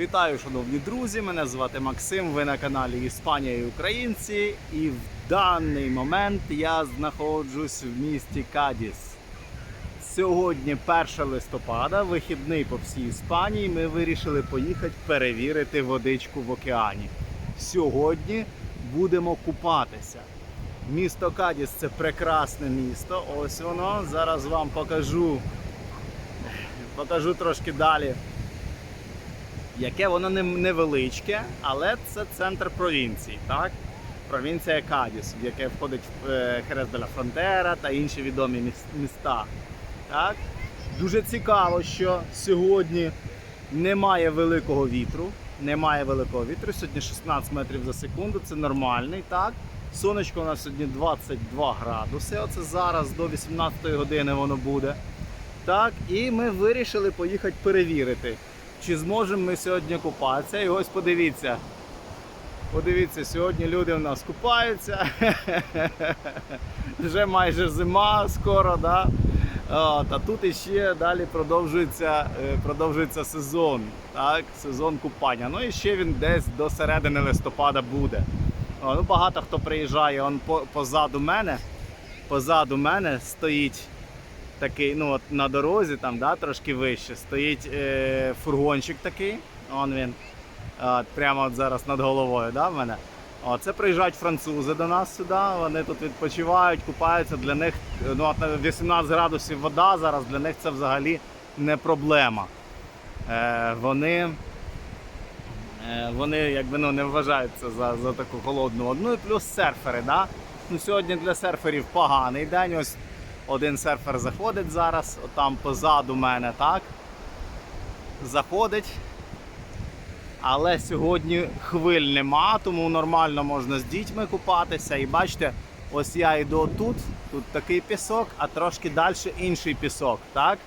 Вітаю, шановні друзі! Мене звати Максим. Ви на каналі Іспанія і Українці. І в даний момент я знаходжусь в місті Кадіс. Сьогодні 1 листопада, вихідний по всій Іспанії. Ми вирішили поїхати перевірити водичку в океані. Сьогодні будемо купатися. Місто Кадіс це прекрасне місто. Ось воно. Зараз вам покажу. Покажу трошки далі яке воно не- невеличке, але це центр провінції, так? Провінція Кадіс, в яке входить е, Херес де ла Фронтера та інші відомі міста. Так? Дуже цікаво, що сьогодні немає великого вітру. Немає великого вітру. Сьогодні 16 метрів за секунду, це нормальний, так? Сонечко у нас сьогодні 22 градуси. Оце зараз до 18 години воно буде. Так, і ми вирішили поїхати перевірити, чи зможемо ми сьогодні купатися. І ось подивіться. Подивіться, сьогодні люди у нас купаються. Вже майже зима скоро, да? От, а тут іще далі продовжується, е, продовжується сезон. Так? Сезон купання. Ну і ще він десь до середини листопада буде. О, ну, багато хто приїжджає он позаду мене. Позаду мене стоїть такий, ну от на дорозі, там, да, трошки вище, стоїть е, фургончик такий. Он він. От, прямо от зараз над головою, да, в мене. О, це приїжджають французи до нас сюди, вони тут відпочивають, купаються. Для них ну, от 18 градусів вода зараз, для них це взагалі не проблема. Е, вони, е, вони якби, ну, не вважаються за, за таку холодну воду. Ну і плюс серфери. Да? Ну, сьогодні для серферів поганий день. Ось один серфер заходить зараз, отам позаду мене, так? Заходить. Але сьогодні хвиль нема, тому нормально можна з дітьми купатися. І бачите, ось я йду тут, тут такий пісок, а трошки далі інший пісок. так?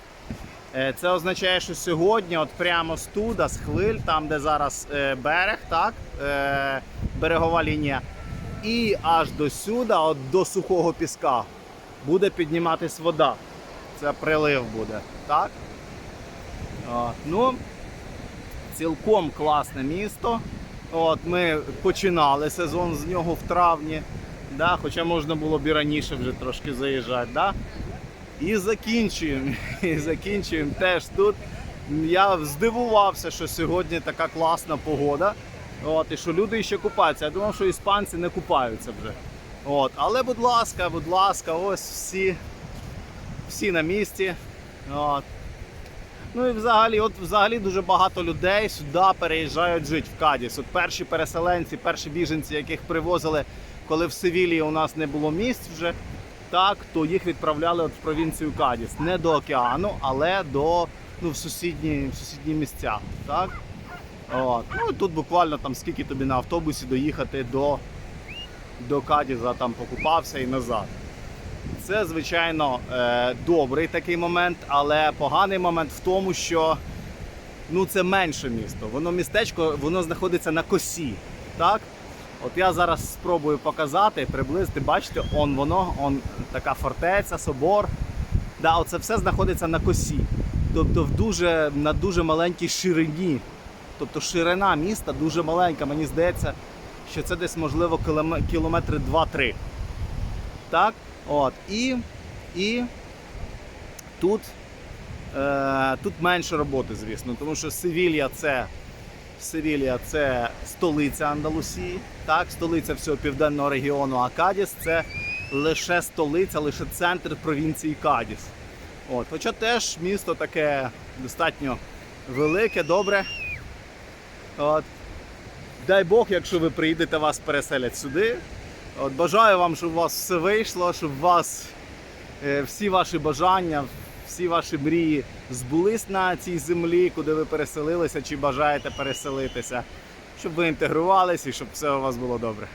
Е, Це означає, що сьогодні, от прямо з туда, з хвиль, там де зараз е, берег, так? Е, берегова лінія, і аж до сюди, от до сухого піска, буде підніматись вода. Це прилив буде. так? О, ну, цілком класне місто. От, ми починали сезон з нього в травні, да, хоча можна було б і раніше вже трошки заїжджати. Да? І закінчуємо. І закінчуємо теж тут. Я здивувався, що сьогодні така класна погода. От, і що люди ще купаються. Я думав, що іспанці не купаються вже. От, але, будь ласка, будь ласка, ось всі, всі на місці. От. Ну і взагалі, от взагалі дуже багато людей сюди переїжджають жити в Кадіс. От перші переселенці, перші біженці, яких привозили, коли в Севілії у нас не було місць вже, так, то їх відправляли от в провінцію Кадіс. Не до океану, але до ну, в сусідні, в сусідні місця. Так? От. Ну тут буквально там скільки тобі на автобусі доїхати до, до Кадіза, там покупався і назад. Це, звичайно, е, добрий такий момент, але поганий момент в тому, що ну, це менше місто. Воно містечко воно знаходиться на косі. Так? От я зараз спробую показати, приблизити, бачите, он воно, он така фортеця, собор. Да, оце все знаходиться на косі. Тобто в дуже, на дуже маленькій ширині. Тобто ширина міста дуже маленька. Мені здається, що це десь можливо кіломе- кілометри 2-3. Так? От. І, і тут, е, тут менше роботи, звісно, тому що Севілья це, Севілья це столиця Андалусії, так, столиця всього південного регіону, а Кадіс це лише столиця, лише центр провінції Кадіс. От. Хоча теж місто таке достатньо велике, добре. От. Дай Бог, якщо ви приїдете, вас переселять сюди. От бажаю вам, щоб у вас все вийшло, щоб у вас е, всі ваші бажання, всі ваші мрії збулись на цій землі, куди ви переселилися чи бажаєте переселитися, щоб ви інтегрувалися і щоб все у вас було добре.